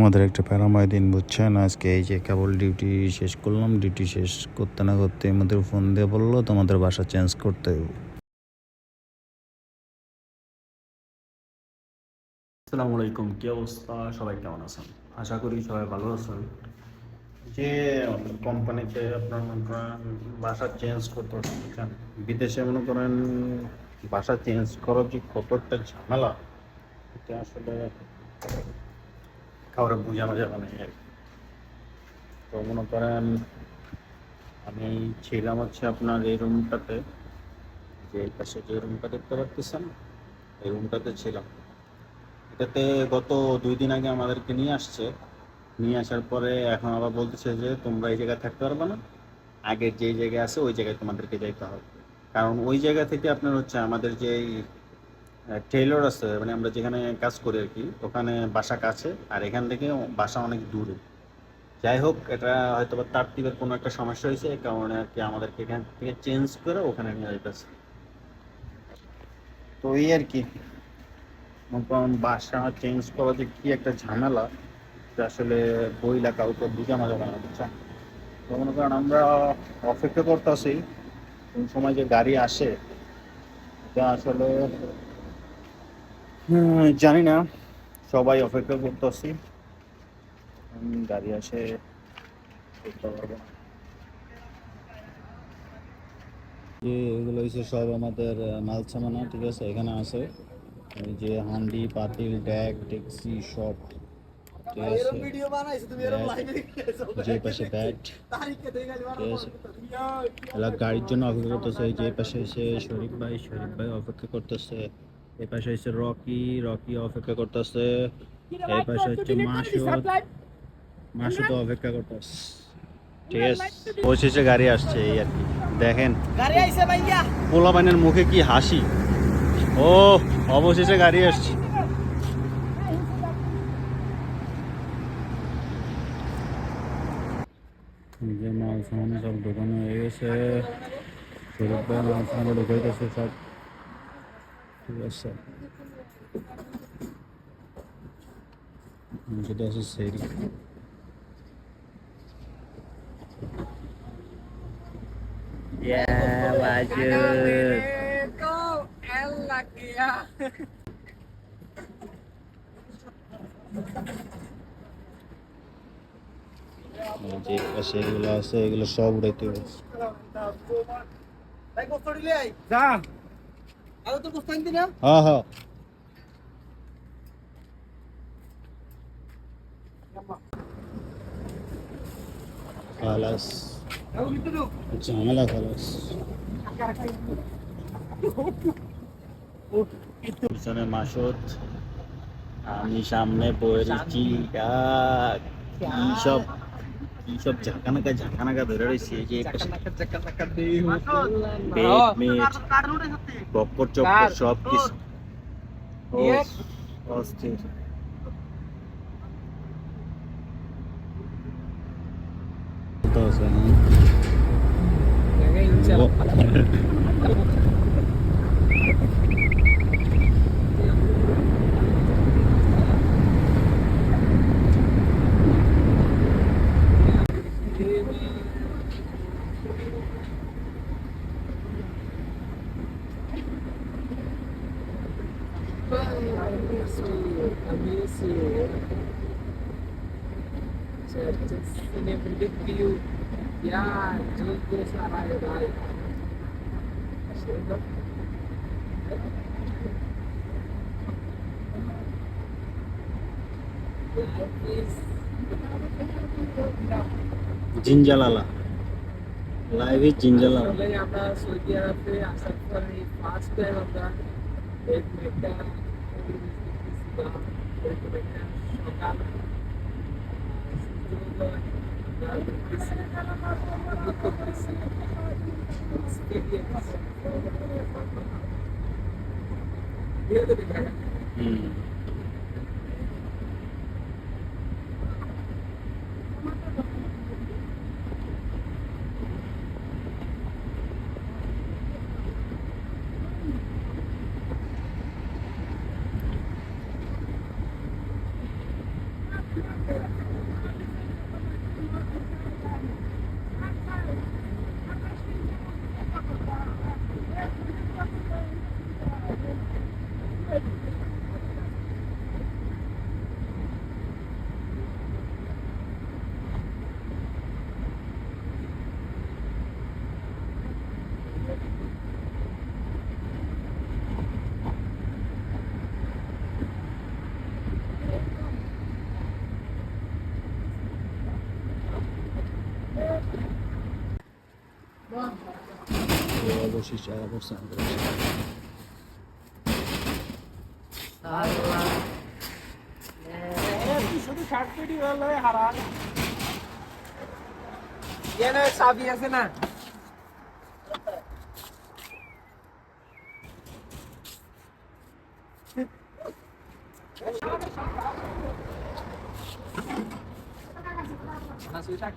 আমাদের একটা প্যারাময় দিন, বুঝছেন? আজকে এই যে কেবল ডিউটি শেষ করলাম ডিউটি শেষ করতে না করতে আমাদের ফোন দিয়ে বলল, তোমাদের বাসা চেঞ্জ করতে আসসালামু আলাইকুম, কি অবস্থা? সবাই কেমন আছেন? আশা করি সবাই ভালো আছেন। যে কোম্পানিতে আপনার মনে করেন বাসা চেঞ্জ করতে বিদেশে মনে করেন বাসা চেঞ্জ করার যে কত একটা ঝামেলা? এটা আসলে কাউরে বোঝানো যাবে না আর। তো মনে করেন, আমি ছিলাম হচ্ছে আপনার এই রুমটাতে যে পাশে যে রুমটা দেখতে পাচ্ছেন এই রুমটাতে ছিলাম। এটাতে গত দুই দিন আগে আমাদেরকে নিয়ে আসছে। নিয়ে আসার পরে এখন আবার বলতেছে যে তোমরা এই জায়গায় থাকতে পারবে না। আগের যে জায়গায় আছে ওই জায়গায় তোমাদেরকে যাইতে হবে। কারণ ওই জায়গা থেকে আপনার হচ্ছে আমাদের যে টেইলর আছে মানে আমরা যেখানে কাজ করি আর কি, ওখানে বাসা কাছে, আর এখান থেকে বাসা অনেক দূরে। যাই হোক, এটা হয়তো বা তার কোনো একটা সমস্যা হয়েছে, এই কারণে আর কি আমাদেরকে এখান থেকে চেঞ্জ করে ওখানে নিয়ে যেতেছে তো এই আর কি বাসা চেঞ্জ করা যে কি একটা ঝামেলা আসলে বইলা কাউকে বুঝানো যাবে না বুঝছেন তো মনে করেন আমরা অপেক্ষা করতেছি কোন সময় যে গাড়ি আসে, এটা আসলে জানি না। সবাই অপেক্ষা করতে করতেছি গাড়ি আসে যে এগুলো হচ্ছে সব আমাদের মাল সামানা ঠিক আছে? এখানে আছে। যে হান্ডি, পাতিল ড্যাগ ট্যাক্সি, সব। যে পাশে ব্যাট। ঠিক আছে এলা গাড়ির জন্য অপেক্ষা করতেছে যে পাশে এসে শরীফ ভাই শরীফ ভাই অপেক্ষা করতেছে। এই পাশে এসে রকি রকি অপেক্ষা করতেছে। এই পাশে হচ্ছে মাসুদ। মাসুদ অপেক্ষা করতেছে। ঠিক আছে পৌঁছেছে গাড়ি আসছে এই আর কি। দেখেন। আইছে মুখে কি হাসি? ও অবশেষে গাড়ি আসছে। এই যে মাল সামান সব দোকানে হয়ে গেছে শরীফ ভাই মাল সামান ঢুকাইতেছে সব ঠিক আছে যেটা আছে সেই Ya, lanjut. enak ya. এই যে পাশে এগুলো আছে এগুলো সব উড়াইতে হবে. হ্যাঁ হ্যাঁ। খালাস। Aku gitu tuh. ঝামেলা খালাস। পিছনে মাসুদ। আমি সামনে পড়েছি কি সব কি সব ঝাঁকানাকা ঝাঁকানাকা ধরে রয়েছে যে বক্কর চক্কর সব কিছু। অস্থির। তো আছে, হ্যাঁ। view. Ya, juga salah ya baik. জিঞ্জালালা লাইভে জিঞ্জালালা আসলে আমরা সৌদি আরবে আসার পরে ফার্স্ট টাইম আমরা এরকম একটা experience. Here the যায়। হুম পঁচিশ টাকা করছেন শুধু শার্ট পেটি হলো এনে চাবি আছে না না সুই শার্ট